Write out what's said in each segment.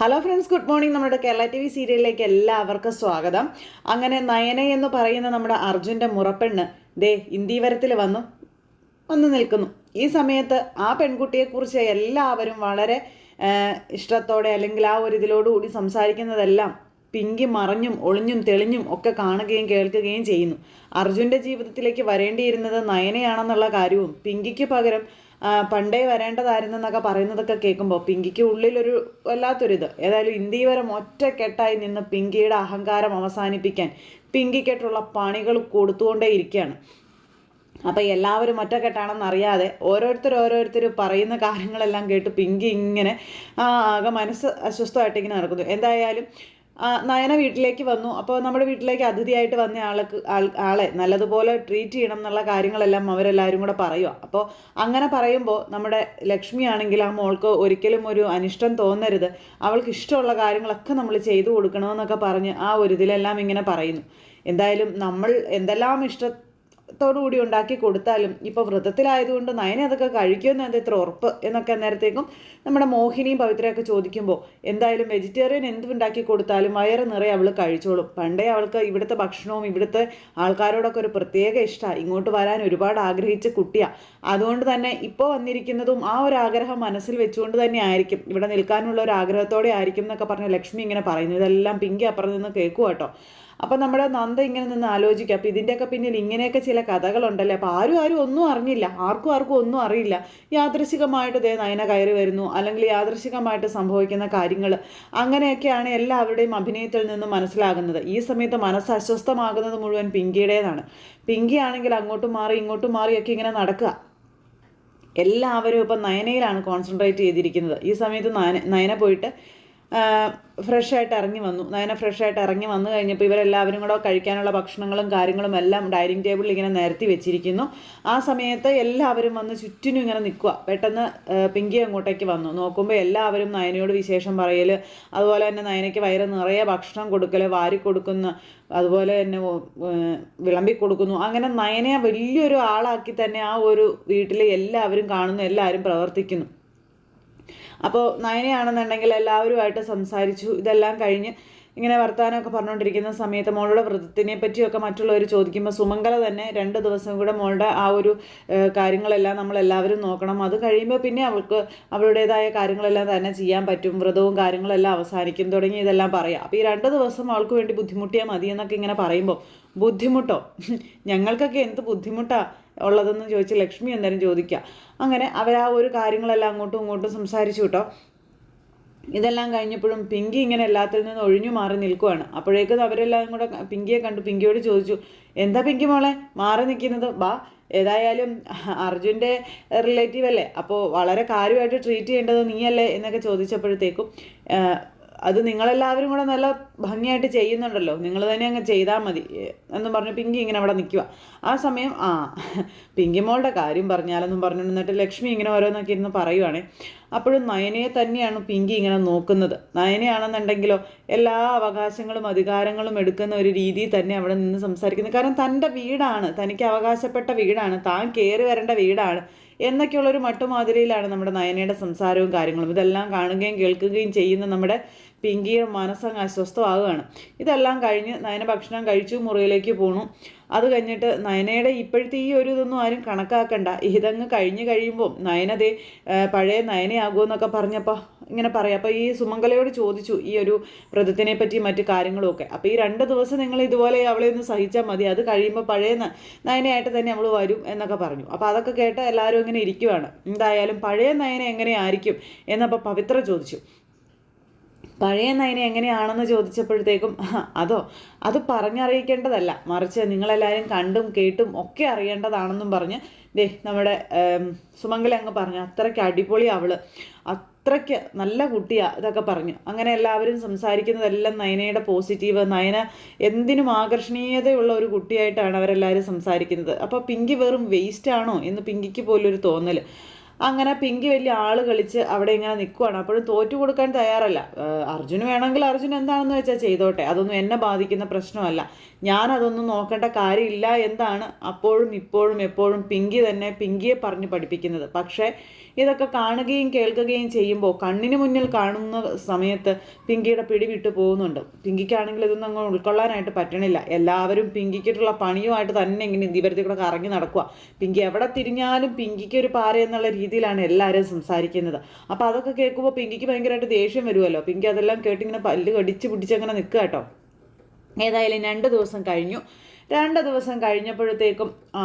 Hello friends good morning നമ്മുടെ Kerala T V സീരിയലിലേക്ക് എല്ലാവർക്കും സ്വാഗതം. അങ്ങനെ നയന എന്ന് പറയുന്ന നമ്മുടെ അർജുന്റെ മുറപ്പെണ്ണ് ദേ ഇന്ദീവരത്തിൽ വന്നു വന്നു നിൽക്കുന്നു. ഈ സമയത്ത് ആ പെൺകുട്ടിയെക്കുറിച്ച് എല്ലാവരും വളരെ ഇഷ്ടത്തോടെ അല്ലെങ്കിൽ ആ ഒരു ഇതിലോടുകൂടി സംസാരിക്കുന്നതെല്ലാം പിങ്കി മറഞ്ഞും ഒളിഞ്ഞും തെളിഞ്ഞും ഒക്കെ കാണുകയും കേൾക്കുകയും ചെയ്യുന്നു. അർജുന്റെ ജീവിതത്തിലേക്ക് വരേണ്ടിയിരുന്നത് നയനയാണെന്നുള്ള കാര്യവും പിങ്കിക്ക് പകരം ആ, വരേണ്ടതായിരുന്നു എന്നൊക്കെ പറയുന്നതൊക്കെ കേൾക്കുമ്പോൾ പിങ്കിക്ക് ഉള്ളിലൊരു വല്ലാത്തൊരിത് ഏതായാലും ഇന്ത്യവരം ഒറ്റക്കെട്ടായി നിന്ന് പിങ്കിയുടെ അഹങ്കാരം അവസാനിപ്പിക്കാൻ പിങ്കിക്കെട്ടുള്ള പണികൾ കൊടുത്തുകൊണ്ടേ ഇരിക്കുകയാണ്. അപ്പം എല്ലാവരും ഒറ്റക്കെട്ടാണെന്ന് അറിയാതെ ഓരോരുത്തർ ഓരോരുത്തർ പറയുന്ന കാര്യങ്ങളെല്ലാം കേട്ട് പിങ്കി ഇങ്ങനെ ആകെ മനസ്സ് അസ്വസ്ഥമായിട്ട് ഇങ്ങനെ നടക്കുന്നു. എന്തായാലും നയന വീട്ടിലേക്ക് വന്നു. അപ്പോൾ നമ്മുടെ വീട്ടിലേക്ക് അതിഥിയായിട്ട് വന്ന ആൾക്ക് ആളെ നല്ലതുപോലെ ട്രീറ്റ് ചെയ്യണം എന്നുള്ള കാര്യങ്ങളെല്ലാം അവരെല്ലാവരും കൂടെ പറയുക അപ്പോൾ അങ്ങനെ പറയുമ്പോൾ നമ്മുടെ ലക്ഷ്മി ആണെങ്കിൽ ആ മോൾക്ക് ഒരിക്കലും ഒരു അനിഷ്ടം തോന്നരുത്. അവൾക്ക് ഇഷ്ടമുള്ള കാര്യങ്ങളൊക്കെ നമ്മൾ ചെയ്തു കൊടുക്കണമെന്നൊക്കെ പറഞ്ഞ് ആ ഒരു ഇതിലെല്ലാം ഇങ്ങനെ പറയുന്നു. എന്തായാലും നമ്മൾ എന്തെല്ലാം ഇഷ്ട ത്തോടുകൂടി ഉണ്ടാക്കി കൊടുത്താലും ഇപ്പോൾ വ്രതത്തിലായതുകൊണ്ട് നയന അതൊക്കെ കഴിക്കുമെന്ന് എന്താ ഇത്ര ഉറപ്പ് എന്നൊക്കെ നേരത്തേക്കും നമ്മുടെ മോഹിനിയും പവിത്രയൊക്കെ ചോദിക്കുമ്പോൾ എന്തായാലും വെജിറ്റേറിയൻ എന്ത് ഉണ്ടാക്കി കൊടുത്താലും വയറ് നിറയെ അവൾ കഴിച്ചോളും. പണ്ടേ അവൾക്ക് ഇവിടുത്തെ ഭക്ഷണവും ഇവിടുത്തെ ആൾക്കാരോടൊക്കെ ഒരു പ്രത്യേക ഇഷ്ടമാണ് ഇങ്ങോട്ട് വരാൻ ഒരുപാട് ആഗ്രഹിച്ച കുട്ടിയാണ് അതുകൊണ്ട് തന്നെ ഇപ്പോൾ വന്നിരിക്കുന്നതും ആ ഒരു ആഗ്രഹം മനസ്സിൽ വെച്ചുകൊണ്ട് തന്നെ ആയിരിക്കും. ഇവിടെ നിൽക്കാനുള്ള ഒരു ആഗ്രഹത്തോടെ ആയിരിക്കും എന്നൊക്കെ പറഞ്ഞ ലക്ഷ്മി ഇങ്ങനെ പറയുന്നു. ഇതെല്ലാം പിങ്കി അപ്പുറത്ത് നിന്ന് കേൾക്കുക കേട്ടോ അപ്പം നമ്മുടെ നന്ദ ഇങ്ങനെ നിന്ന് ആലോചിക്കുക അപ്പം ഇതിന്റെയൊക്കെ പിന്നിൽ ഇങ്ങനെയൊക്കെ ചില കഥകളുണ്ടല്ലേ? അപ്പം ആരും ആരും ഒന്നും അറിഞ്ഞില്ല. ആർക്കും ആർക്കും ഒന്നും അറിയില്ല. യാദൃശികമായിട്ട് ദേ നയന കയറി വരുന്നു. അല്ലെങ്കിൽ യാദൃശികമായിട്ട് സംഭവിക്കുന്ന കാര്യങ്ങൾ അങ്ങനെയൊക്കെയാണ് എല്ലാവരുടെയും അഭിനയത്തിൽ നിന്നും മനസ്സിലാകുന്നത്. ഈ സമയത്ത് മനസ്സ് അസ്വസ്ഥമാകുന്നത് മുഴുവൻ പിങ്കിയുടേതാണ്. പിങ്കി ആണെങ്കിൽ അങ്ങോട്ടും മാറി ഇങ്ങോട്ടും മാറിയൊക്കെ ഇങ്ങനെ നടക്കുക. എല്ലാവരും ഇപ്പം നയനയിലാണ് കോൺസെൻട്രേറ്റ് ചെയ്തിരിക്കുന്നത്. ഈ സമയത്ത് നയന നയന പോയിട്ട് ഫ്രഷ് ആയിട്ട് ഇറങ്ങി വന്നു. നയന ഫ്രഷായിട്ട് ഇറങ്ങി വന്നു കഴിഞ്ഞപ്പോൾ ഇവരെല്ലാവരും കൂടെ കഴിക്കാനുള്ള ഭക്ഷണങ്ങളും കാര്യങ്ങളും എല്ലാം ഡൈനിങ് ടേബിളിൽ ഇങ്ങനെ നിരത്തി വെച്ചിരിക്കുന്നു. ആ സമയത്ത് എല്ലാവരും വന്ന് ചുറ്റിനും ഇങ്ങനെ നിൽക്കുക. പെട്ടെന്ന് പിങ്കി അങ്ങോട്ടേക്ക് വന്നു. നോക്കുമ്പോൾ എല്ലാവരും നയനയോട് വിശേഷം പറയൽ അതുപോലെ തന്നെ നയനയ്ക്ക് വയറ് നിറയെ ഭക്ഷണം കൊടുക്കൽ വാരി കൊടുക്കുന്ന അതുപോലെ തന്നെ വിളമ്പി കൊടുക്കുന്നു. അങ്ങനെ നയനയെ വലിയൊരു ആളാക്കി തന്നെ ആ ഒരു വീട്ടിൽ എല്ലാവരും കാണുന്നു എല്ലാവരും പ്രവർത്തിക്കുന്നു. അപ്പോൾ നയനയാണെന്നുണ്ടെങ്കിൽ എല്ലാവരുമായിട്ട് സംസാരിച്ചു ഇതെല്ലാം കഴിഞ്ഞ് ഇങ്ങനെ വർത്തമാനമൊക്കെ പറഞ്ഞുകൊണ്ടിരിക്കുന്ന സമയത്ത് മോളുടെ വ്രതത്തിനെ പറ്റിയൊക്കെ മറ്റുള്ളവർ ചോദിക്കുമ്പോൾ സുമംഗല തന്നെ രണ്ട് ദിവസം കൂടെ മോളുടെ ആ ഒരു കാര്യങ്ങളെല്ലാം നമ്മൾ എല്ലാവരും നോക്കണം. അത് കഴിയുമ്പോൾ പിന്നെ അവൾക്ക് അവളുടേതായ കാര്യങ്ങളെല്ലാം തന്നെ ചെയ്യാൻ പറ്റും. വ്രതവും കാര്യങ്ങളെല്ലാം അവസാനിക്കും. തുടങ്ങി ഇതെല്ലാം പറയാം. അപ്പോൾ ഈ രണ്ട് ദിവസം അവൾക്ക് വേണ്ടി ബുദ്ധിമുട്ടിയാൽ മതി എന്നൊക്കെ ഇങ്ങനെ പറയുമ്പോൾ ബുദ്ധിമുട്ടോ? ഞങ്ങൾക്കൊക്കെ എന്ത് ബുദ്ധിമുട്ടാ? ഉള്ളതെന്ന് ചോദിച്ച് ലക്ഷ്മി എന്തായാലും ചോദിക്കുക അങ്ങനെ അവർ ആ ഒരു കാര്യങ്ങളെല്ലാം അങ്ങോട്ടും ഇങ്ങോട്ടും സംസാരിച്ചു കേട്ടോ ഇതെല്ലാം കഴിഞ്ഞപ്പോഴും പിങ്കി ഇങ്ങനെ എല്ലാത്തിൽ നിന്ന് ഒഴിഞ്ഞു മാറി നിൽക്കുവാണ്. അപ്പോഴേക്കും അവരെല്ലാം കൂടെ പിങ്കിയെ കണ്ടു. പിങ്കിയോട് ചോദിച്ചു എന്താ പിങ്കി മോളെ? മാറി നിൽക്കുന്നത്. ബാ ഏതായാലും അർജുന്റെ റിലേറ്റീവ് അല്ലേ? അപ്പോൾ വളരെ കാര്യമായിട്ട് ട്രീറ്റ് ചെയ്യേണ്ടത് നീയല്ലേ? എന്നൊക്കെ ചോദിച്ചപ്പോഴത്തേക്കും അത് നിങ്ങളെല്ലാവരും കൂടെ നല്ല ഭംഗിയായിട്ട് ചെയ്യുന്നുണ്ടല്ലോ. നിങ്ങൾ തന്നെ അങ്ങ് ചെയ്താൽ മതി. എന്ന് പറഞ്ഞു പിങ്കി ഇങ്ങനെ അവിടെ നിൽക്കുക. ആ സമയം ആ പിങ്കി മോളുടെ കാര്യം പറഞ്ഞാലെന്നും പറഞ്ഞു എന്നിട്ട് ലക്ഷ്മി ഇങ്ങനെ ഓരോന്നൊക്കെ ഇരുന്ന് പറയുവാണേ. അപ്പോഴും നയനയെ തന്നെയാണ് പിങ്കി ഇങ്ങനെ നോക്കുന്നത്. നയനയാണെന്നുണ്ടെങ്കിലോ എല്ലാ അവകാശങ്ങളും അധികാരങ്ങളും എടുക്കുന്ന ഒരു രീതിയിൽ തന്നെ അവിടെ നിന്ന് സംസാരിക്കുന്നത്. കാരണം തന്റെ വീടാണ്. തനിക്ക് അവകാശപ്പെട്ട വീടാണ്. താൻ കയറി വരേണ്ട വീടാണ്. എന്നൊക്കെയുള്ളൊരു മട്ടുമാതിരിയിലാണ് നമ്മുടെ നയനയുടെ സംസാരവും കാര്യങ്ങളും. ഇതെല്ലാം കാണുകയും കേൾക്കുകയും ചെയ്യുന്ന നമ്മുടെ പിങ്കിയുടെ മനസ്സങ്ങ് അസ്വസ്ഥമാകുകയാണ് ഇതെല്ലാം കഴിഞ്ഞ് നയന ഭക്ഷണം കഴിച്ചു മുറിയിലേക്ക് പോണു. അത് കഴിഞ്ഞിട്ട് നയനയുടെ ഇപ്പോഴത്തെ ഈ ഒരു ഇതൊന്നും ആരും കണക്കാക്കണ്ട. ഇതങ്ങ് കഴിഞ്ഞ് കഴിയുമ്പോൾ നയനതേ പഴയ നയനയാകുമെന്നൊക്കെ പറഞ്ഞപ്പോൾ ഇങ്ങനെ പറയാം. അപ്പോൾ ഈ സുമംഗലയോട് ചോദിച്ചു ഈ ഒരു വ്രതത്തിനെ പറ്റി മറ്റു കാര്യങ്ങളുമൊക്കെ അപ്പോൾ ഈ രണ്ട് ദിവസം നിങ്ങൾ ഇതുപോലെ അവളെ ഒന്ന് സഹിച്ചാൽ മതി. അത് കഴിയുമ്പോൾ പഴയ നയനയായിട്ട് തന്നെ അവൾ വരും എന്നൊക്കെ പറഞ്ഞു. അപ്പോൾ അതൊക്കെ കേട്ട് എല്ലാവരും ഇങ്ങനെ ഇരിക്കുവാണ്. എന്തായാലും പഴയ നയന എങ്ങനെയായിരിക്കും എന്നപ്പോൾ പവിത്ര ചോദിച്ചു. പഴയ നയന എങ്ങനെയാണെന്ന് ചോദിച്ചപ്പോഴത്തേക്കും അതോ അത് പറഞ്ഞറിയിക്കേണ്ടതല്ല. മറിച്ച് നിങ്ങളെല്ലാവരും കണ്ടും കേട്ടും ഒക്കെ അറിയേണ്ടതാണെന്നും പറഞ്ഞ് ദേ നമ്മുടെ സുമംഗല അങ്ങ് പറഞ്ഞു അത്രയ്ക്ക് അടിപൊളി അവൾ. അത്രയ്ക്ക് നല്ല കുട്ടിയാ ഇതൊക്കെ പറഞ്ഞു. അങ്ങനെ എല്ലാവരും സംസാരിക്കുന്നതെല്ലാം നയനയുടെ പോസിറ്റീവ്. നയന എന്തിനും ആകർഷണീയതയുള്ള ഒരു കുട്ടിയായിട്ടാണ് അവരെല്ലാവരും സംസാരിക്കുന്നത്. അപ്പോൾ പിങ്കി വെറും വേസ്റ്റ് ആണോ എന്ന് പിങ്കിക്ക് പോലൊരു തോന്നൽ അങ്ങനെ പിങ്കി വലിയ ആൾ കളിച്ച് അവിടെ ഇങ്ങനെ നിൽക്കുവാണ് അപ്പോഴും തോറ്റു കൊടുക്കാൻ തയ്യാറല്ല. അർജുന് വേണമെങ്കിൽ അർജുൻ എന്താണെന്ന് വെച്ചാൽ ചെയ്തോട്ടെ. അതൊന്നും എന്നെ ബാധിക്കുന്ന പ്രശ്നമല്ല. ഞാനതൊന്നും നോക്കേണ്ട കാര്യമില്ല എന്താണ് അപ്പോഴും ഇപ്പോഴും എപ്പോഴും പിങ്കി തന്നെ പിങ്കിയെ പറഞ്ഞ് പഠിപ്പിക്കുന്നത്. പക്ഷേ ഇതൊക്കെ കാണുകയും കേൾക്കുകയും ചെയ്യുമ്പോൾ കണ്ണിന് മുന്നിൽ കാണുന്ന സമയത്ത് പിങ്കിയുടെ പിടി വിട്ടു പോകുന്നുണ്ട്. പിങ്കിക്കാണെങ്കിൽ ഇതൊന്നും അങ്ങ് ഉൾക്കൊള്ളാനായിട്ട് പറ്റണില്ല. എല്ലാവരും പിങ്കിക്കിട്ടുള്ള പണിയുമായിട്ട് തന്നെ ഇങ്ങനെ ഇന്ത്യപരത്തിൽ കൂടെ കറങ്ങി നടക്കുക പിങ്കി എവിടെ തിരിഞ്ഞാലും പിങ്കിക്ക് ഒരു പാര എന്നുള്ള രീതിയിലാണ് എല്ലാവരും സംസാരിക്കുന്നത്. അപ്പോൾ അതൊക്കെ കേൾക്കുമ്പോൾ പിങ്കിക്ക് ഭയങ്കരമായിട്ട് ദേഷ്യം വരുമല്ലോ പിങ്കി അതെല്ലാം കേട്ടിങ്ങനെ പല്ല് കടിച്ച് പിടിച്ചങ്ങനെ നിൽക്കുക കേട്ടോ. ഏതായാലും രണ്ട് ദിവസം കഴിഞ്ഞു. രണ്ട് ദിവസം കഴിഞ്ഞപ്പോഴത്തേക്കും ആ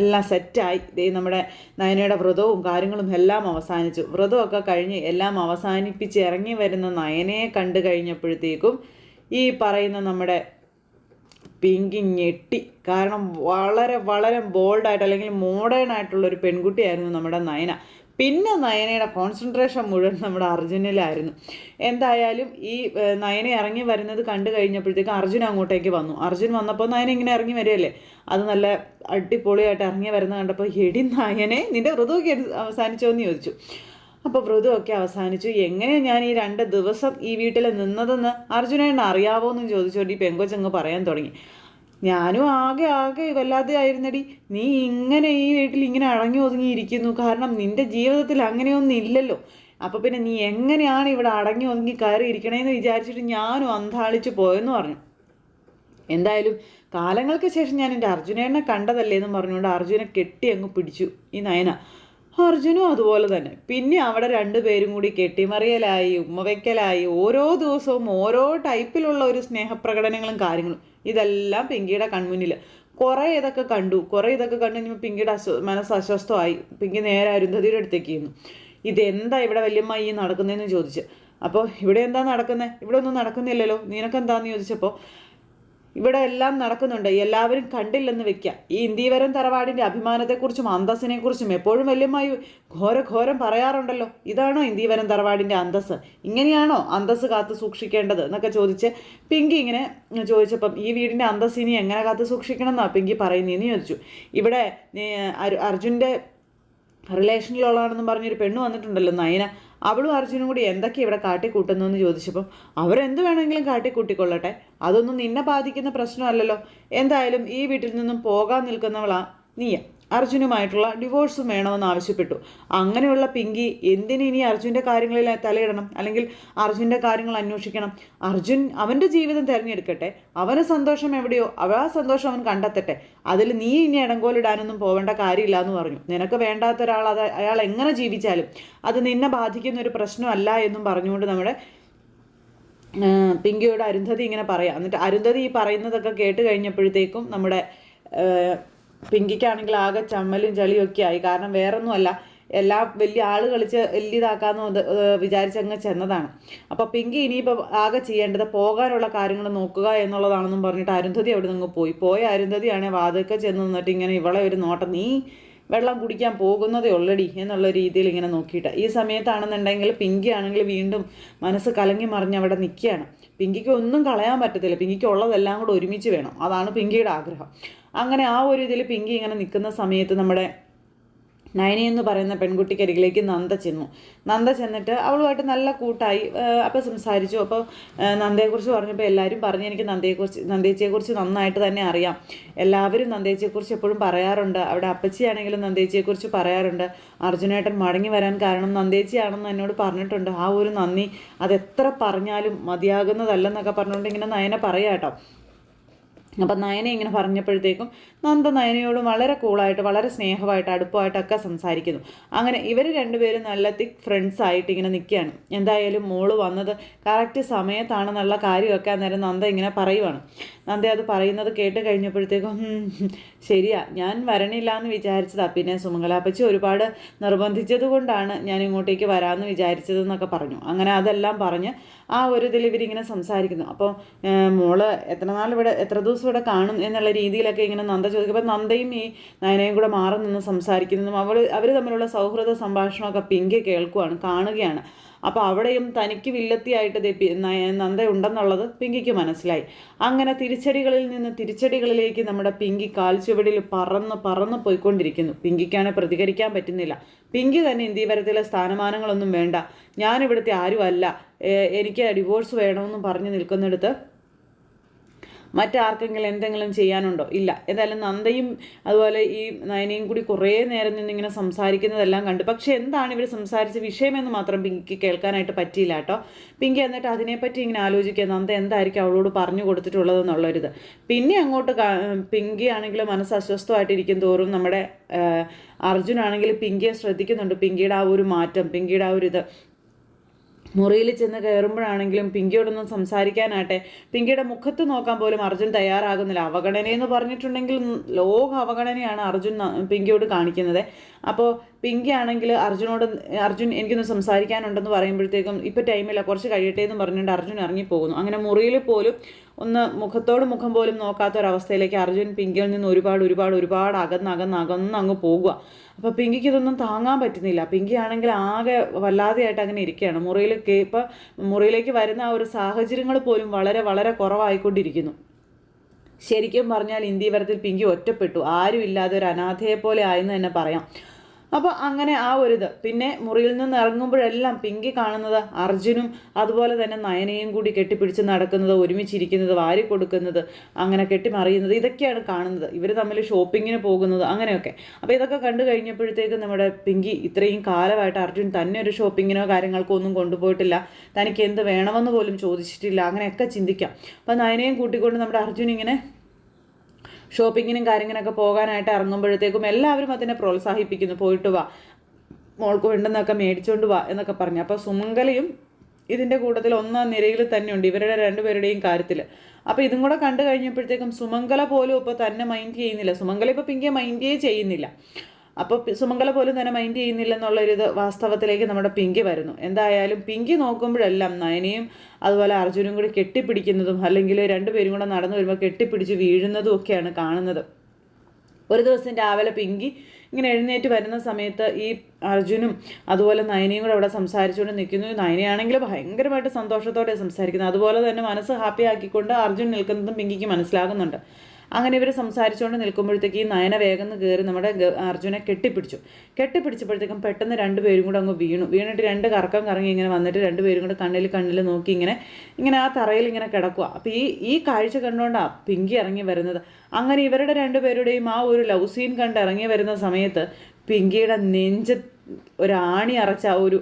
എല്ലാം സെറ്റായി ദേ നമ്മുടെ നയനയുടെ വ്രതവും കാര്യങ്ങളും എല്ലാം അവസാനിച്ചു. വ്രതമൊക്കെ കഴിഞ്ഞ് എല്ലാം അവസാനിപ്പിച്ച് ഇറങ്ങി വരുന്ന നയനയെ കണ്ടു കഴിഞ്ഞപ്പോഴത്തേക്കും ഈ പറയുന്ന നമ്മുടെ പിങ്കി ഞെട്ടി. കാരണം വളരെ വളരെ ബോൾഡായിട്ട് അല്ലെങ്കിൽ മോഡേൺ ആയിട്ടുള്ള ഒരു പെൺകുട്ടിയായിരുന്നു നമ്മുടെ നയന. പിന്നെ നയനയുടെ കോൺസെൻട്രേഷൻ മുഴുവൻ നമ്മുടെ അർജുനിലായിരുന്നു. എന്തായാലും ഈ നയനെ ഇറങ്ങി വരുന്നത് കണ്ടു കഴിഞ്ഞപ്പോഴത്തേക്ക് അർജുൻ അങ്ങോട്ടേക്ക് വന്നു. അർജുൻ വന്നപ്പോൾ നയന ഇങ്ങനെ ഇറങ്ങി വരികയല്ലേ? അത് നല്ല അടിപൊളിയായിട്ട് ഇറങ്ങി വരുന്നത് കണ്ടപ്പോൾ എടി നയനെ നിന്റെ വ്രതമൊക്കെ അവസാനിച്ചോ എന്ന് ചോദിച്ചു. അപ്പോൾ വ്രതമൊക്കെ അവസാനിച്ചു. എങ്ങനെയാണ് ഞാൻ ഈ രണ്ട് ദിവസം ഈ വീട്ടിൽ നിന്നതെന്ന് അർജുനേണ്ണ അറിയാവോ എന്ന് ചോദിച്ചുകൊണ്ട് ഈ പെങ്കൊച്ചങ്ങ് പറയാൻ തുടങ്ങി. ഞാനും ആകെ ആകെ വല്ലാതെ ആയിരുന്നടി. നീ ഇങ്ങനെ ഈ വീട്ടിൽ ഇങ്ങനെ അടങ്ങി ഒതുങ്ങിയിരിക്കുന്നു. കാരണം നിന്റെ ജീവിതത്തിൽ അങ്ങനെയൊന്നും ഇല്ലല്ലോ. അപ്പോൾ പിന്നെ നീ എങ്ങനെയാണ് ഇവിടെ അടങ്ങി ഒതുങ്ങി കയറിയിരിക്കണേന്ന് വിചാരിച്ചിട്ട് ഞാനും അന്താളിച്ച് പോയെന്ന് പറഞ്ഞു. എന്തായാലും കാലങ്ങൾക്ക് ശേഷം ഞാൻ എന്റെ അർജുനേനെ കണ്ടതല്ലേ എന്ന് പറഞ്ഞുകൊണ്ട് അർജുനെ കെട്ടി അങ്ങ് പിടിച്ചു. ഈ നയന. അർജുനും അതുപോലെ തന്നെ. പിന്നെ അവിടെ രണ്ടുപേരും കൂടി കെട്ടിമറിയലായി ഉമ്മവയ്ക്കലായി ഓരോ ദിവസവും ഓരോ ടൈപ്പിലുള്ള ഒരു സ്നേഹപ്രകടനങ്ങളും കാര്യങ്ങളും. ഇതെല്ലാം പിങ്കിയുടെ കൺമുന്നിൽ കുറേ ഇതൊക്കെ കണ്ടു. കുറേ ഇതൊക്കെ കണ്ടു കഴിഞ്ഞപ്പോൾ പിങ്കിയുടെ അസ്വ മനസ്സ് അസ്വസ്ഥമായി. പിങ്കി നേരെ അരുന്ധതിയുടെ അടുത്തേക്ക് ചെയ്യുന്നു ഇതെന്താ ഇവിടെ വല്യമ്മ ഈ നടക്കുന്നതെന്ന് ചോദിച്ച്. അപ്പോൾ ഇവിടെ എന്താ നടക്കുന്നത് ഇവിടെ ഒന്നും നടക്കുന്നില്ലല്ലോ. നിനക്കെന്താന്ന് ചോദിച്ചപ്പോൾ ഇവിടെ എല്ലാം നടക്കുന്നുണ്ട്. എല്ലാവരും കണ്ടില്ലെന്ന് വെക്കുക ഈ ഇന്ദീവരം തറവാടിന്റെ അഭിമാനത്തെക്കുറിച്ചും അന്തസ്സിനെക്കുറിച്ചും എപ്പോഴും വല്യമായി ഘോര ഘോരം പറയാറുണ്ടല്ലോ. ഇതാണോ ഇന്ദീവരം തറവാടിന്റെ അന്തസ് ഇങ്ങനെയാണോ അന്തസ് കാത്തു സൂക്ഷിക്കേണ്ടത് എന്നൊക്കെ ചോദിച്ച് പിങ്കി ഇങ്ങനെ ചോദിച്ചപ്പം ഈ വീടിന്റെ അന്തസ് ഇനി എങ്ങനെ കാത്തു സൂക്ഷിക്കണം എന്നാണ് പിങ്കി പറയുന്നതെന്ന് ചോദിച്ചു. ഇവിടെ അർജുന്റെ റിലേഷനിലുള്ളതാണെന്ന് പറഞ്ഞൊരു പെണ്ണ് വന്നിട്ടുണ്ടല്ലോ നയന. അവളും അർജുനും കൂടി എന്തൊക്കെ ഇവിടെ കാട്ടിക്കൂട്ടുന്നു എന്ന് ചോദിച്ചപ്പം അവരെന്ത് വേണമെങ്കിലും കാട്ടിക്കൂട്ടിക്കൊള്ളട്ടെ? അതൊന്നും നിന്നെ ബാധിക്കുന്ന പ്രശ്നമല്ലല്ലോ. എന്തായാലും ഈ വീട്ടിൽ നിന്നും പോകാൻ നിൽക്കുന്നവളാ നീയ. അർജുനുമായിട്ടുള്ള ഡിവോഴ്സും വേണമെന്ന് ആവശ്യപ്പെട്ടു. അങ്ങനെയുള്ള പിങ്കി എന്തിന് ഇനി അർജുന്റെ കാര്യങ്ങളിൽ തലയിടണം? അല്ലെങ്കിൽ അർജുന്റെ കാര്യങ്ങൾ അന്വേഷിക്കണം? അർജുൻ അവന്റെ ജീവിതം തിരഞ്ഞെടുക്കട്ടെ. അവന് സന്തോഷം എവിടെയോ അവ സന്തോഷം അവൻ കണ്ടെത്തട്ടെ. അതിൽ നീ ഇനി ഇടങ്കോലിടാനൊന്നും പോവേണ്ട കാര്യമില്ല എന്ന് പറഞ്ഞു. നിനക്ക് വേണ്ടാത്ത ഒരാൾ അത് അയാൾ എങ്ങനെ ജീവിച്ചാലും അത് നിന്നെ ബാധിക്കുന്ന ഒരു പ്രശ്നമല്ല എന്നും പറഞ്ഞുകൊണ്ട് നമ്മുടെ പിങ്കിയോട് അരുന്ധതി ഇങ്ങനെ പറയാം. എന്നിട്ട് അരുന്ധതി ഈ പറയുന്നതൊക്കെ കേട്ട് കഴിഞ്ഞപ്പോഴത്തേക്കും നമ്മുടെ പിങ്കിക്കാണെങ്കിൽ ആകെ ചമ്മലും ചളിയും ഒക്കെ ആയി. കാരണം വേറൊന്നുമല്ല എല്ലാ വലിയ ആൾ കളിച്ച് വലിയ ഇതാക്കാന്ന് അത്, വിചാരിച്ചങ്ങ് ചെന്നതാണ്. അപ്പോൾ പിങ്കി ഇനിയിപ്പോൾ ആകെ ചെയ്യേണ്ടത് പോകാനുള്ള കാര്യങ്ങൾ നോക്കുക എന്നുള്ളതാണെന്നും പറഞ്ഞിട്ട് അരുന്ധതി അവിടെ നിന്ന് പോയി. പോയ അരുന്ധതിയാണെ വാതക്ക ചെന്ന് നിന്നിട്ട് ഇങ്ങനെ ഇവളെ ഒരു നോട്ടം നീ വെള്ളം കുടിക്കാൻ പോകുന്നതേ ഉള്ളടി എന്നുള്ള രീതിയിൽ ഇങ്ങനെ നോക്കിയിട്ട്. ഈ സമയത്താണെന്നുണ്ടെങ്കിൽ പിങ്കി ആണെങ്കിൽ വീണ്ടും മനസ്സ് കലങ്ങി മറിഞ്ഞ് അവിടെ നിൽക്കുകയാണ്. പിങ്കിക്ക് ഒന്നും കളയാൻ പറ്റത്തില്ല. പിങ്കിക്ക് ഉള്ളതെല്ലാം കൂടെ ഒരുമിച്ച് വേണം. അതാണ് പിങ്കിയുടെ ആഗ്രഹം. അങ്ങനെ ആ ഒരു ഇതിൽ പിങ്കി ഇങ്ങനെ നിൽക്കുന്ന സമയത്ത് നമ്മുടെ നയനി എന്ന് പറയുന്ന പെൺകുട്ടിക്കരികിലേക്ക് നന്ദ ചെന്നു. നന്ദ ചെന്നിട്ട് അവളുമായിട്ട് നല്ല കൂട്ടായി അപ്പോൾ സംസാരിച്ചു. അപ്പോൾ നന്ദയെക്കുറിച്ച് പറഞ്ഞപ്പോൾ എല്ലാവരും പറഞ്ഞു എനിക്ക് നന്ദയെക്കുറിച്ച് നന്ദേച്ചിയെക്കുറിച്ച് നന്നായിട്ട് തന്നെ അറിയാം. എല്ലാവരും നന്ദേച്ചിയെക്കുറിച്ച് എപ്പോഴും പറയാറുണ്ട്. അവിടെ അപ്പച്ചിയാണെങ്കിലും നന്ദേച്ചിയെക്കുറിച്ച് പറയാറുണ്ട്. അർജുനേട്ടൻ മടങ്ങി വരാൻ കാരണം നന്ദേച്ചിയാണെന്ന് എന്നോട് പറഞ്ഞിട്ടുണ്ട്. ആ ഒരു നന്ദി അതെത്ര പറഞ്ഞാലും മതിയാകുന്നതല്ലെന്നൊക്കെ പറഞ്ഞുകൊണ്ട് ഇങ്ങനെ നയന പറയാം കേട്ടോ. അപ്പം നയനെ ഇങ്ങനെ പറഞ്ഞപ്പോഴത്തേക്കും നന്ദ നയനയോട് വളരെ കൂളായിട്ട് വളരെ സ്നേഹമായിട്ട് അടുപ്പമായിട്ടൊക്കെ സംസാരിക്കുന്നു. അങ്ങനെ ഇവർ രണ്ടുപേരും നല്ല തിക് ഫ്രണ്ട്സ് ആയിട്ട് ഇങ്ങനെ നിൽക്കുകയാണ് എന്തായാലും മോൾ വന്നത് കറക്റ്റ് സമയത്താണെന്നുള്ള കാര്യമൊക്കെ അന്നേരം നന്ദ ഇങ്ങനെ പറയുവാണ്. നന്ദ അത് പറയുന്നത് കേട്ട് കഴിഞ്ഞപ്പോഴത്തേക്കും ശരിയാ ഞാൻ വരണില്ല എന്ന് വിചാരിച്ചതാ. പിന്നെ സുമംഗലാപ്പച്ചി ഒരുപാട് നിർബന്ധിച്ചത് കൊണ്ടാണ് ഞാൻ ഇങ്ങോട്ടേക്ക് വരാമെന്ന് വിചാരിച്ചതെന്നൊക്കെ പറഞ്ഞു. അങ്ങനെ അതെല്ലാം പറഞ്ഞ് ആ ഒരു ഇതിൽ ഇവരിങ്ങനെ സംസാരിക്കുന്നു. അപ്പോൾ മോൾ എത്ര നാൾ ഇവിടെ എത്ര ദിവസം ഇവിടെ കാണും എന്നുള്ള രീതിയിലൊക്കെ ഇങ്ങനെ നന്ദ ചോദിക്കുമ്പോൾ നന്ദയും ഈ നയനയും കൂടെ മാറി നിന്ന് സംസാരിക്കുന്നതും അവൾ അവർ തമ്മിലുള്ള സൗഹൃദ സംഭാഷണമൊക്കെ പിങ്കി കേൾക്കുവാണ് കാണുകയാണ്. അപ്പോൾ അവിടെയും തനിക്ക് വില്ലത്തിയായിട്ട് നന്ദ ഉണ്ടെന്നുള്ളത് പിങ്കിക്ക് മനസ്സിലായി. അങ്ങനെ തിരിച്ചടികളിൽ നിന്ന് തിരിച്ചടികളിലേക്ക് നമ്മുടെ പിങ്കി കാൽച്ചുവടിൽ പറന്ന് പറന്ന് പോയിക്കൊണ്ടിരിക്കുന്നു. പിങ്കിക്കാണ് പ്രതികരിക്കാൻ പറ്റുന്നില്ല. പിങ്കി തന്നെ ഇന്ത്യവരത്തിലെ സ്ഥാനമാനങ്ങളൊന്നും വേണ്ട. ഞാനിവിടുത്തെ ആരുമല്ല. എനിക്ക് ഡിവോഴ്സ് വേണമെന്നും പറഞ്ഞു നിൽക്കുന്നിടത്ത് മറ്റാർക്കെങ്കിലും എന്തെങ്കിലും ചെയ്യാനുണ്ടോ? ഇല്ല. ഏതായാലും നന്ദയും അതുപോലെ ഈ നയനയും കൂടി കുറേ നേരം നിന്നിങ്ങനെ സംസാരിക്കുന്നതെല്ലാം കണ്ടു. പക്ഷെ എന്താണ് ഇവർ സംസാരിച്ച വിഷയമെന്ന് മാത്രം പിങ്കിക്ക് കേൾക്കാനായിട്ട് പറ്റിയില്ല കേട്ടോ. പിങ്കി എന്നിട്ട് അതിനെപ്പറ്റി ഇങ്ങനെ ആലോചിക്കുക. നന്ദ എന്തായിരിക്കും അവളോട് പറഞ്ഞു കൊടുത്തിട്ടുള്ളതെന്നുള്ളൊരിത്. പിന്നെ അങ്ങോട്ട് പിങ്കി ആണെങ്കിൽ മനസ്സ് അസ്വസ്ഥമായിട്ടിരിക്കും തോറും നമ്മുടെ അർജുനാണെങ്കിൽ പിങ്കിയെ ശ്രദ്ധിക്കുന്നുണ്ട്. പിങ്കിയുടെ ആ ഒരു മാറ്റം പിങ്കിയുടെ ആ ഒരു ഇത്. മുറിയിൽ ചെന്ന് കയറുമ്പോഴാണെങ്കിലും പിങ്കിയോടൊന്നും സംസാരിക്കാനാട്ടെ. പിങ്കിയുടെ മുഖത്ത് നോക്കാൻ പോലും അർജുൻ തയ്യാറാകുന്നില്ല. അവഗണനയെന്ന് പറഞ്ഞിട്ടുണ്ടെങ്കിൽ ലോക അവഗണനയാണ് അർജുൻ പിങ്കിയോട് കാണിക്കുന്നത്. അപ്പോൾ പിങ്കി ആണെങ്കിൽ അർജുനോട് അർജുൻ എനിക്കൊന്ന് സംസാരിക്കാനുണ്ടെന്ന് പറയുമ്പോഴത്തേക്കും ഇപ്പോൾ ടൈമില്ല കുറച്ച് കഴിയട്ടെ എന്ന് പറഞ്ഞുകൊണ്ട് അർജുൻ ഇറങ്ങിപ്പോകുന്നു അങ്ങനെ മുറിയിൽ പോലും ഒന്ന് മുഖത്തോട് മുഖം പോലും നോക്കാത്ത ഒരവസ്ഥയിലേക്ക് അർജുൻ പിങ്കിയിൽ നിന്ന് ഒരുപാട് ഒരുപാട് ഒരുപാട് അകന്ന് അകന്ന് അകന്ന് അങ്ങ് പോകുക അപ്പോൾ പിങ്കിക്ക് ഇതൊന്നും താങ്ങാൻ പറ്റുന്നില്ല. പിങ്കി ആണെങ്കിൽ ആകെ വല്ലാതെയായിട്ട് അങ്ങനെ ഇരിക്കുകയാണ്. മുറിയിൽ ഇപ്പം മുറിയിലേക്ക് വരുന്ന ആ ഒരു സാഹചര്യങ്ങൾ പോലും വളരെ വളരെ കുറവായിക്കൊണ്ടിരിക്കുന്നു. ശരിക്കും പറഞ്ഞാൽ ഇന്ത്യവരത്തിൽ പിങ്കി ഒറ്റപ്പെട്ടു. ആരുമില്ലാതെ ഒരു അനാഥയെ പോലെ ആയെന്ന് തന്നെ പറയാം. അപ്പോൾ അങ്ങനെ ആ ഒരിത്. പിന്നെ മുറിയിൽ നിന്ന് ഇറങ്ങുമ്പോഴെല്ലാം പിങ്കി കാണുന്നത് അർജുനും അതുപോലെ തന്നെ നയനയും കൂടി കെട്ടിപ്പിടിച്ച് നടക്കുന്നത് ഒരുമിച്ചിരിക്കുന്നത് വാരി കൊടുക്കുന്നത് അങ്ങനെ കെട്ടിമറിയുന്നത് ഇതൊക്കെയാണ് കാണുന്നത്. ഇവർ തമ്മിൽ ഷോപ്പിങ്ങിന് പോകുന്നത് അങ്ങനെയൊക്കെ. അപ്പോൾ ഇതൊക്കെ കണ്ടു കഴിഞ്ഞപ്പോഴത്തേക്കും നമ്മുടെ പിങ്കി ഇത്രയും കാലമായിട്ട് അർജുൻ തന്നെ ഒരു ഷോപ്പിങ്ങിനോ കാര്യങ്ങൾക്കോ ഒന്നും കൊണ്ടുപോയിട്ടില്ല. തനിക്ക് എന്ത് വേണമെന്ന് പോലും ചോദിച്ചിട്ടില്ല. അങ്ങനെയൊക്കെ ചിന്തിക്കാം. അപ്പോൾ നയനയും കൂട്ടിക്കൊണ്ട് നമ്മുടെ അർജുൻ ഇങ്ങനെ ഷോപ്പിങ്ങിനും കാര്യങ്ങളൊക്കെ പോകാനായിട്ട് ഇറങ്ങുമ്പോഴത്തേക്കും എല്ലാവരും അതിനെ പ്രോത്സാഹിപ്പിക്കുന്നു. പോയിട്ട് വാ. മോൾക്ക് വേണ്ടുന്നൊക്കെ മേടിച്ചുകൊണ്ട് വാ എന്നൊക്കെ പറഞ്ഞു. അപ്പോൾ സുമംഗലയും ഇതിന്റെ കൂട്ടത്തിൽ ഒന്നാം നിരയിൽ തന്നെയുണ്ട് ഇവരുടെ രണ്ടുപേരുടെയും കാര്യത്തിൽ അപ്പോൾ ഇതും കൂടെ കണ്ടു കഴിഞ്ഞപ്പോഴത്തേക്കും സുമംഗല പോലും ഇപ്പോൾ തന്നെ മൈൻഡ് ചെയ്യുന്നില്ല. സുമംഗല ഇപ്പോൾ പിങ്കിയെ മൈൻഡേ ചെയ്യുന്നില്ല. അപ്പോൾ സുമംഗല പോലും തന്നെ മൈൻഡ് ചെയ്യുന്നില്ല ഒരു ഇത് വാസ്തവത്തിലേക്ക് നമ്മുടെ പിങ്കി വരുന്നു. എന്തായാലും പിങ്കി നോക്കുമ്പോഴെല്ലാം നയനയും അതുപോലെ അർജുനും കൂടി കെട്ടിപ്പിടിക്കുന്നതും അല്ലെങ്കിൽ രണ്ടുപേരും കൂടെ നടന്നു വരുമ്പോൾ കെട്ടിപ്പിടിച്ച് വീഴുന്നതും ഒക്കെയാണ് കാണുന്നത്. ഒരു ദിവസം രാവിലെ പിങ്കി ഇങ്ങനെ എഴുന്നേറ്റ് വരുന്ന സമയത്ത് ഈ അർജുനും അതുപോലെ നയനയും കൂടെ അവിടെ സംസാരിച്ചുകൊണ്ട് നിൽക്കുന്നു. നയനയാണെങ്കിൽ ഭയങ്കരമായിട്ട് സന്തോഷത്തോടെ സംസാരിക്കുന്നത് അതുപോലെ തന്നെ മനസ്സ് ഹാപ്പി ആക്കിക്കൊണ്ട് അർജുൻ നിൽക്കുന്നതും പിങ്കിക്ക് മനസ്സിലാകുന്നുണ്ട്. അങ്ങനെ ഇവർ സംസാരിച്ചുകൊണ്ട് നിൽക്കുമ്പോഴത്തേക്ക് ഈ നയന വേഗം കയറി നമ്മുടെ അർജുനെ കെട്ടിപ്പിടിച്ചു. കെട്ടിപ്പിടിച്ചപ്പോഴത്തേക്കും പെട്ടെന്ന് രണ്ടുപേരും കൂടെ അങ്ങ് വീണു. വീണിട്ട് രണ്ട് കറക്കം കറങ്ങി ഇങ്ങനെ വന്നിട്ട് രണ്ടുപേരും കൂടെ കണ്ണിൽ കണ്ണിൽ നോക്കി ഇങ്ങനെ ഇങ്ങനെ ആ തറയിൽ ഇങ്ങനെ കിടക്കുക അപ്പോൾ ഈ ഈ കാഴ്ച കണ്ടുകൊണ്ടാണ് പിങ്കി ഇറങ്ങി വരുന്നത്. അങ്ങനെ ഇവരുടെ രണ്ടുപേരുടെയും ആ ഒരു ലവ് സീൻ കണ്ട് ഇറങ്ങി വരുന്ന സമയത്ത് പിങ്കിയുടെ നെഞ്ച് ഒരു ആണി അറച്ച ഒരു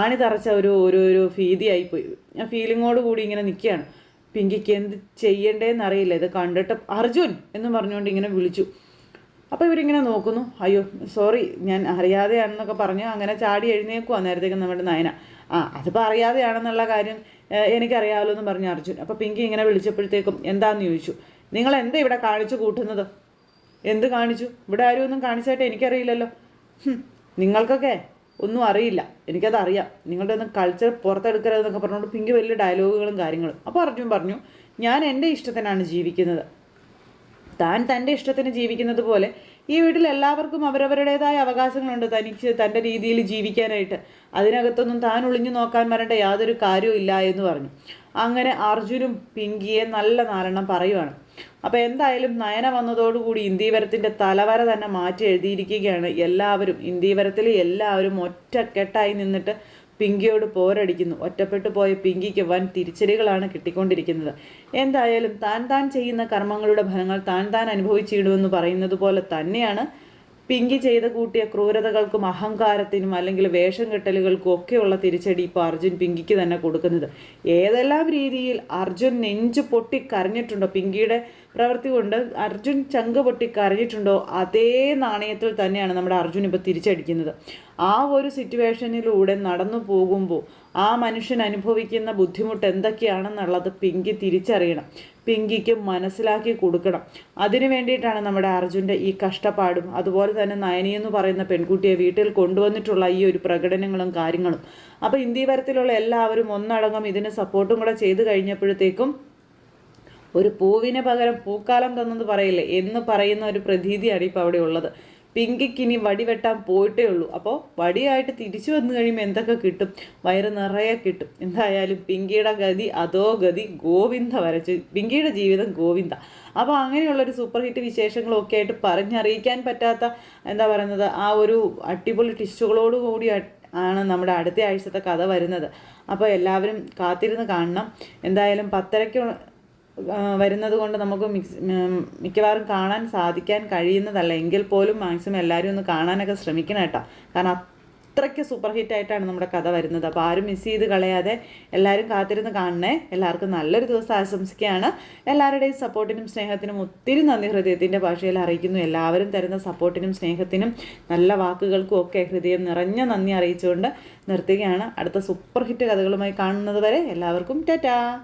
ആണി തറച്ച ഒരു ഒരു ഒരു ഭീതിയായിപ്പോയി. ആ ഫീലിങ്ങോട് കൂടി ഇങ്ങനെ നിൽക്കുകയാണ് പിങ്കിക്ക് എന്ത് ചെയ്യണ്ടേന്ന് അറിയില്ല ഇത് കണ്ടിട്ട് അർജുൻ എന്ന് പറഞ്ഞുകൊണ്ട് ഇങ്ങനെ വിളിച്ചു. അപ്പോൾ ഇവരിങ്ങനെ നോക്കുന്നു. അയ്യോ സോറി ഞാൻ അറിയാതെയാണെന്നൊക്കെ പറഞ്ഞു. അങ്ങനെ ചാടി എഴുന്നേക്കുവാ നേരത്തേക്ക് നമ്മുടെ നയന. ആ അതിപ്പോൾ അറിയാതെയാണെന്നുള്ള കാര്യം എനിക്കറിയാമല്ലോ എന്ന് പറഞ്ഞു അർജുൻ. അപ്പോൾ പിങ്കി ഇങ്ങനെ വിളിച്ചപ്പോഴത്തേക്കും എന്താന്ന് ചോദിച്ചു. നിങ്ങൾ എന്താ ഇവിടെ കാണിച്ചു കൂട്ടുന്നത്? എന്ത് കാണിച്ചു? ഇവിടെ ആരും ഒന്നും കാണിച്ചായിട്ട് എനിക്കറിയില്ലല്ലോ. നിങ്ങൾക്കൊക്കെ? ഒന്നും അറിയില്ല. എനിക്കത് അറിയാം. നിങ്ങളുടെ ഒന്നും കൾച്ചർ പുറത്തെടുക്കരുതെന്നൊക്കെ പറഞ്ഞുകൊണ്ട് പിങ്ക് വലിയ ഡയലോഗുകളും കാര്യങ്ങളും. അപ്പോൾ അർജുൻ പറഞ്ഞു ഞാൻ എന്റെ ഇഷ്ടത്തിനാണ് ജീവിക്കുന്നത്. താൻ തന്റെ ഇഷ്ടത്തിന് ജീവിക്കുന്നത് പോലെ ഈ വീട്ടിൽ എല്ലാവർക്കും അവരവരുടേതായ അവകാശങ്ങളുണ്ട് തനിക്ക് തന്റെ രീതിയിൽ ജീവിക്കാനായിട്ട്. അതിനകത്തൊന്നും താൻ ഒളിഞ്ഞു നോക്കാൻ വരേണ്ട യാതൊരു കാര്യവും ഇല്ല എന്ന് പറഞ്ഞു. അങ്ങനെ അർജുനും പിങ്കിയെ നല്ല നാലെണ്ണം പറയുവാണ്. അപ്പോൾ എന്തായാലും നയന വന്നതോടുകൂടി ഇന്ദീവരത്തിന്റെ തലവര തന്നെ മാറ്റി എഴുതിയിരിക്കുകയാണ് എല്ലാവരും. ഇന്ദീവരത്തിൽ എല്ലാവരും ഒറ്റക്കെട്ടായി നിന്നിട്ട് പിങ്കിയോട് പോരടിക്കുന്നു. ഒറ്റപ്പെട്ടു പോയ പിങ്കിക്ക് വൻ തിരിച്ചടികളാണ് കിട്ടിക്കൊണ്ടിരിക്കുന്നത്. എന്തായാലും താൻ താൻ ചെയ്യുന്ന കർമ്മങ്ങളുടെ ഫലങ്ങൾ താൻ താൻ അനുഭവിച്ചിടുമെന്ന് പറയുന്നത് പോലെ തന്നെയാണ് പിങ്കി ചെയ്ത് കൂട്ടിയ ക്രൂരതകൾക്കും അഹങ്കാരത്തിനും അല്ലെങ്കിൽ വേഷം കെട്ടലുകൾക്കും ഒക്കെയുള്ള തിരിച്ചടി ഇപ്പോൾ അർജുൻ പിങ്കിക്ക് തന്നെ കൊടുക്കുന്നത്. ഏതെല്ലാം രീതിയിൽ അർജുൻ നെഞ്ചു പൊട്ടി കരഞ്ഞിട്ടുണ്ടോ? പിങ്കിയുടെ പ്രവൃത്തി കൊണ്ട് അർജുൻ ചങ്ക് പൊട്ടി കരഞ്ഞിട്ടുണ്ടോ അതേ നാണയത്തിൽ തന്നെയാണ് നമ്മുടെ അർജുൻ ഇപ്പോൾ തിരിച്ചടിക്കുന്നത്. ആ ഒരു സിറ്റുവേഷനിലൂടെ നടന്നു പോകുമ്പോൾ ആ മനുഷ്യൻ അനുഭവിക്കുന്ന ബുദ്ധിമുട്ട് എന്തൊക്കെയാണെന്നുള്ളത് പിങ്കി തിരിച്ചറിയണം. പിങ്കിക്ക് മനസ്സിലാക്കി കൊടുക്കണം. അതിനു വേണ്ടിയിട്ടാണ് നമ്മുടെ അർജുന്റെ ഈ കഷ്ടപ്പാടും അതുപോലെ തന്നെ നയനി എന്ന് പറയുന്ന പെൺകുട്ടിയെ വീട്ടിൽ കൊണ്ടുവന്നിട്ടുള്ള ഈ ഒരു പ്രകടനങ്ങളും കാര്യങ്ങളും. അപ്പോൾ ഇന്ത്യ തരത്തിലുള്ള എല്ലാവരും ഒന്നടങ്കം ഇതിന് സപ്പോർട്ടും കൂടെ ചെയ്തു കഴിഞ്ഞപ്പോഴത്തേക്കും ഒരു പൂവിന് പകരം പൂക്കാലം തന്നെന്ന് പറയില്ലേ എന്ന് പറയുന്ന ഒരു പ്രതീതിയാണ് ഇപ്പോൾ അവിടെ ഉള്ളത്. പിങ്കിക്ക് ഇനി വടി വെട്ടാൻ പോയിട്ടേ ഉള്ളൂ. അപ്പോൾ വടിയായിട്ട് തിരിച്ചു വന്നു കഴിയുമ്പോൾ എന്തൊക്കെ കിട്ടും? വയറ് നിറയെ കിട്ടും. എന്തായാലും പിങ്കിയുടെ ഗതി അതോ ഗതി ഗോവിന്ദ വരച്ച്. പിങ്കിയുടെ ജീവിതം ഗോവിന്ദ. അപ്പോൾ അങ്ങനെയുള്ളൊരു സൂപ്പർ ഹിറ്റ് വിശേഷങ്ങളൊക്കെ ആയിട്ട് പറഞ്ഞറിയിക്കാൻ പറ്റാത്ത എന്താ പറയുന്നത് ആ ഒരു അടിപൊളി ടിസ്റ്റുകളോട് കൂടി ആണ് നമ്മുടെ അടുത്ത ആഴ്ചത്തെ കഥ വരുന്നത്. അപ്പോൾ എല്ലാവരും കാത്തിരുന്ന് കാണണം. എന്തായാലും പത്തരയ്ക്ക് വരുന്നത് കൊണ്ട് നമുക്ക് മിക്സ് മിക്കവാറും കാണാൻ സാധിക്കാൻ കഴിയുന്നതല്ല. എങ്കിൽ പോലും മാക്സിമം എല്ലാവരും ഒന്ന് കാണാനൊക്കെ ശ്രമിക്കണം കേട്ടോ. കാരണം അത്രയ്ക്ക് സൂപ്പർ ഹിറ്റ് ആയിട്ടാണ് നമ്മുടെ കഥ വരുന്നത്. അപ്പോൾ ആരും മിസ് ചെയ്ത് കളയാതെ എല്ലാവരും കാത്തിരുന്ന് കാണണേ. എല്ലാവർക്കും നല്ലൊരു ദിവസം ആശംസിക്കുകയാണ്. എല്ലാവരുടെയും സപ്പോർട്ടിനും സ്നേഹത്തിനും ഒത്തിരി നന്ദി. ഹൃദയത്തിന്റെ ഭാഷയിൽ അറിയിക്കുന്നു. എല്ലാവരും തരുന്ന സപ്പോർട്ടിനും സ്നേഹത്തിനും നല്ല വാക്കുകൾക്കും ഒക്കെ ഹൃദയം നിറഞ്ഞ നന്ദി അറിയിച്ചുകൊണ്ട് നിർത്തുകയാണ്. അടുത്ത സൂപ്പർ ഹിറ്റ് കഥകളുമായി കാണുന്നത് വരെ എല്ലാവർക്കും ടാറ്റാ.